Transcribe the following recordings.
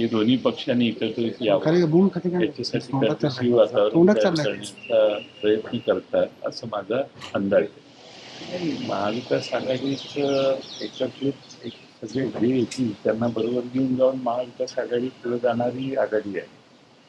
हे दोन्ही पक्षांनी एकत्रित यावं. वातावरण. करण्याचा प्रयत्न करतात असं माझा अंदाज आहे आणि महाविकास आघाडीचं एकत्रित एक सगळे येतील त्यांना बरोबर घेऊन जाऊन महाविकास आघाडी पुढे जाणारी आघाडी आहे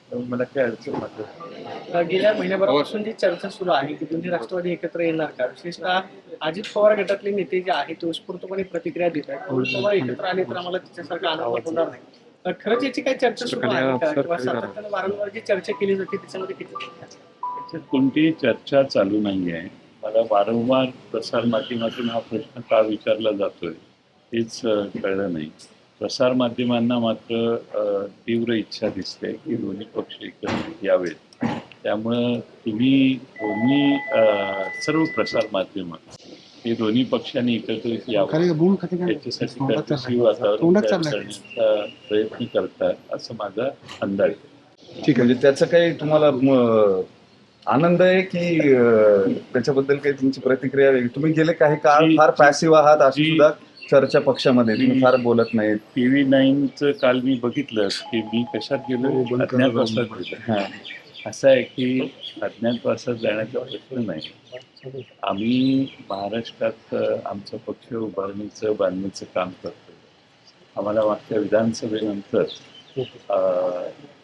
मला काय अडचण वाटत. गेल्या महिन्याभरापासून जी चर्चा सुरू आहे की दोन्ही राष्ट्रवादी एकत्र येणार का विशेषतः अजित पवार गटातले नेते जे आहेत ते उत्स्फूर्तपणे प्रतिक्रिया देत आहेत पवार एकत्र आले तर आम्हाला तिच्यासारखा आनंद होणार नाही खरंच याची काही चर्चा सुरू आहे का? किंवा सातत्यानं वारंवार जी चर्चा केली जाते त्याच्यामध्ये किती त्याच्यात कोणतीही चर्चा चालू नाही आहे मला वारंवार प्रसारमाध्यमातून हा प्रश्न का विचारला जातोय हेच कळलं नाही. प्रसारमाध्यमांना मात्र तीव्र इच्छा दिसते की दोन्ही पक्ष एकत्रित यावेत. त्यामुळं तुम्ही दोन्ही सर्व प्रसारमाध्यम हे दोन्ही पक्षांनी एकत्रित यावं. वातावरण तयार. करण्याचा प्रयत्न करतात असं माझा अंदाज आहे. ठीक आहे. म्हणजे त्याचं काही तुम्हाला आनंद आहे की त्याच्याबद्दल काही तुमची प्रतिक्रिया वेगळी? तुम्ही गेले काही काळ फार पॅसिव्ह आहात अशी सुद्धा चर्चा पक्षामध्ये तुम्ही फार बोलत नाहीत. टी व्ही नाईनचं काल मी बघितलं की मी कशात गेलो? हो, अज्ञातवासात गेलो हा. असं आहे की अज्ञातवासात जाण्याचा प्रश्न नाही. आम्ही महाराष्ट्रात आमचा पक्ष उभारणीचं बांधणीचं काम करतो आम्हाला मागच्या विधानसभेनंतर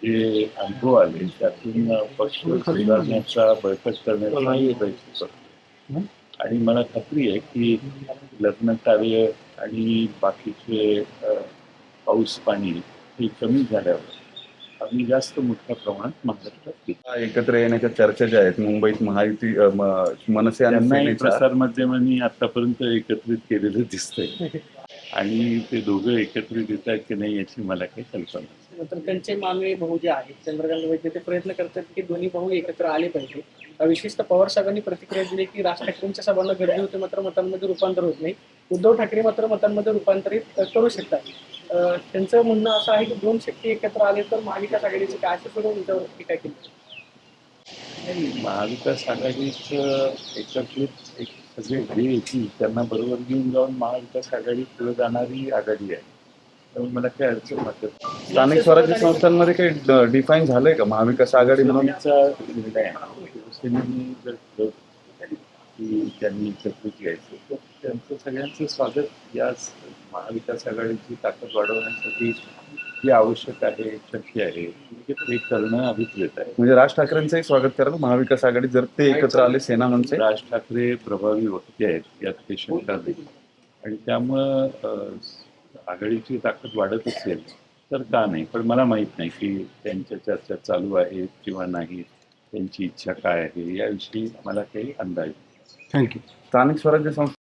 जे अनुभव आले त्यातून पक्ष सुधारण्याचा बळकट करण्याचा आम्ही प्रयत्न करतो आणि मला खात्री आहे की लग्न कार्य आणि बाकीचे पाऊस पाणी हे कमी झाल्यावर आम्ही जास्त मोठ्या प्रमाणात महाराष्ट्रात. एकत्र येण्याच्या चर्चा ज्या आहेत मुंबईत महायुती मनसे आणि त्यांनाही सेनेच्या प्रसारमाध्यमांनी आतापर्यंत एकत्रित केलेलं दिसतंय आणि ते दोघं एकत्रित येत आहेत की नाही याची मला काही कल्पना नाही. तर त्यांचे मानवी भाऊ जे आहेत चंद्रकांत वैद्य ते प्रयत्न करतात की दोन्ही भाऊ एकत्र आले पाहिजे विशेषतः पवार साहेबांनी प्रतिक्रिया दिली की राज ठाकरेंच्या सभांना गर्दी होते मात्र मतांमध्ये रूपांतर होत नाही उद्धव ठाकरे मात्र मतांमध्ये रूपांतरित करू शकतात त्यांचं म्हणणं असं आहे की दोन शक्ती एकत्र आले तर महाविकास आघाडीचे काय असं सुद्धा त्यांच्यावर टीका केली नाही, महाविकास आघाडीचं एकत्रित एक सगळे जे येतील त्यांना बरोबर घेऊन जाऊन महाविकास आघाडी पुढे जाणारी आघाडी आहे. त्यामुळे मला काही अडचण वाटत. स्थानिक स्वराज्य संस्थांमध्ये काही डिफाईन झालंय का महाविकास आघाडी म्हणून? शिवसेनेने जर ठरवलं की त्यांनी एकत्रित यायचं. तर त्यांचं सगळ्यांचं स्वागत या स- महाविकास आघाडीची ताकद वाढवण्यासाठी जे आवश्यक आहे शक्य आहे ते करणं अभिप्रेत आहे. म्हणजे राज ठाकरेंचंही स्वागत करायला महाविकास आघाडी जर ते एकत्र आले सेना मनसे राज ठाकरे प्रभावी वक्ते आहेत यात काही शंका नाही आणि त्यामुळं आघाडीची ताकद वाढत असेल तर का नाही? पण मला माहीत नाही की त्यांच्या चर्चा चालू आहेत किंवा नाही त्यांची इच्छा काय आहे याविषयी मला काही अंदाज नाही. थँक्यू स्थानिक स्वराज्य संस्था